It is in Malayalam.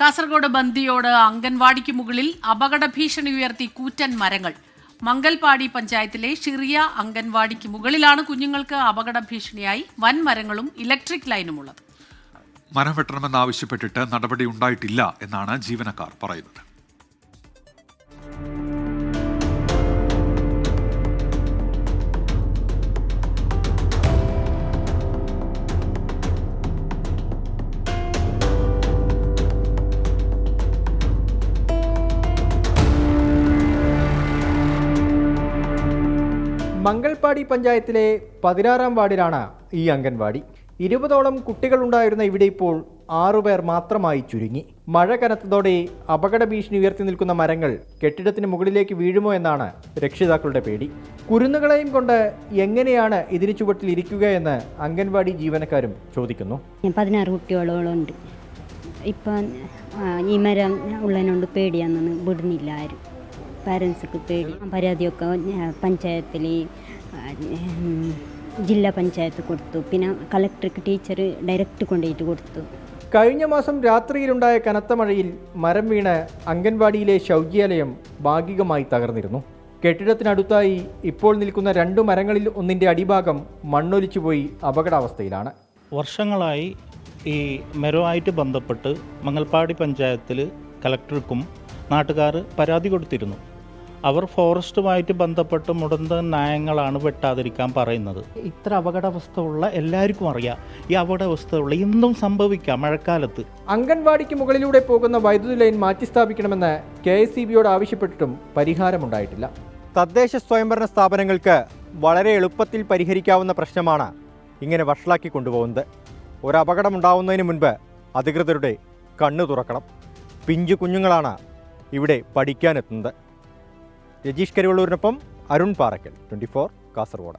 കാസർഗോഡ് ബന്ദിയോട് അംഗൻവാടിക്ക് മുകളിൽ അപകട ഭീഷണി ഉയർത്തി കൂറ്റൻ മരങ്ങൾ. മംഗൽപാടി പഞ്ചായത്തിലെ ഷിറിയ അംഗൻവാടിക്ക് മുകളിലാണ് കുഞ്ഞുങ്ങൾക്ക് അപകട ഭീഷണിയായി വൻ മരങ്ങളും ഇലക്ട്രിക് ലൈനുമുള്ളത്. മരം വെട്ടണമെന്നാവശ്യപ്പെട്ടിട്ട് നടപടി ഉണ്ടായിട്ടില്ല എന്നാണ് ജീവനക്കാർ പറയുന്നത്. മംഗൾപാടി പഞ്ചായത്തിലെ പതിനാറാം വാർഡിലാണ് ഈ അംഗൻവാടി. ഇരുപതോളം കുട്ടികളുണ്ടായിരുന്ന ഇവിടെ ഇപ്പോൾ ആറുപേർ മാത്രമായി ചുരുങ്ങി. മഴ കനത്തതോടെ അപകട ഭീഷണി ഉയർത്തി നിൽക്കുന്ന മരങ്ങൾ കെട്ടിടത്തിന് മുകളിലേക്ക് വീഴുമോ എന്നാണ് രക്ഷിതാക്കളുടെ പേടി. കുരുന്നുകളെയും കൊണ്ട് എങ്ങനെയാണ് ഇതിന് ചുവട്ടിൽ ഇരിക്കുകയെന്ന് അംഗൻവാടി ജീവനക്കാരും ചോദിക്കുന്നു. പതിനാറ് കുട്ടികളോളം ഉണ്ട്. ഇപ്പം ഈ മരം ഉള്ളതിനോണ്ട് പേടിയാണെന്ന് വിടുന്നില്ല ആരും. പാരൻസിക്ക് പേടി. പരാതിയൊക്കെ പഞ്ചായത്തിൽ ജില്ലാ പഞ്ചായത്ത് കൊടുത്തു. പിന്നെ കളക്ടർക്ക് ടീച്ചർ ഡയറക്റ്റ് കൊണ്ടുപോയിട്ട് കൊടുത്തു. കഴിഞ്ഞ മാസം രാത്രിയിലുണ്ടായ കനത്ത മഴയിൽ മരം വീണ് അംഗൻവാടിയിലെ ശൗചാലയം ഭാഗികമായി തകർന്നിരുന്നു. കെട്ടിടത്തിനടുത്തായി ഇപ്പോൾ നിൽക്കുന്ന രണ്ട് മരങ്ങളിൽ ഒന്നിന്റെ അടിഭാഗം മണ്ണൊലിച്ചുപോയി അപകടാവസ്ഥയിലാണ്. വർഷങ്ങളായി ഈ മരവുമായിട്ട് ബന്ധപ്പെട്ട് മംഗൽപ്പാടി പഞ്ചായത്തിൽ കലക്ടർക്കും നാട്ടുകാർ പരാതി കൊടുത്തിരുന്നു. അവർ ഫോറസ്റ്റുമായിട്ട് ബന്ധപ്പെട്ട് മുടന്ത നയങ്ങളാണ് വെട്ടാതിരിക്കാൻ പറയുന്നത്. ഇത്ര അപകടാവസ്ഥ ഉള്ള എല്ലാവർക്കും അറിയാം. ഈ അപകടാവസ്ഥ ഉള്ള എന്തും സംഭവിക്കാം മഴക്കാലത്ത്. അംഗൻവാടിക്ക് മുകളിലൂടെ പോകുന്ന വൈദ്യുതി ലൈൻ മാറ്റിസ്ഥാപിക്കണമെന്ന് കെ എസ് സി ബിയോട് ആവശ്യപ്പെട്ടിട്ടും പരിഹാരമുണ്ടായിട്ടില്ല. തദ്ദേശ സ്വയംഭരണ സ്ഥാപനങ്ങൾക്ക് വളരെ എളുപ്പത്തിൽ പരിഹരിക്കാവുന്ന പ്രശ്നമാണ് ഇങ്ങനെ വഷളാക്കി കൊണ്ടുപോകുന്നത്. ഒരു അപകടമുണ്ടാവുന്നതിന് മുൻപ് അധികൃതരുടെ കണ്ണു തുറക്കണം. പിഞ്ചു കുഞ്ഞുങ്ങളാണ് ഇവിടെ പഠിക്കാനെത്തുന്നത്. രജീഷ് കരിവള്ളൂരിനൊപ്പം അരുൺ പാറക്കൽ ട്വന്റി ഫോർ കാസർഗോഡ്.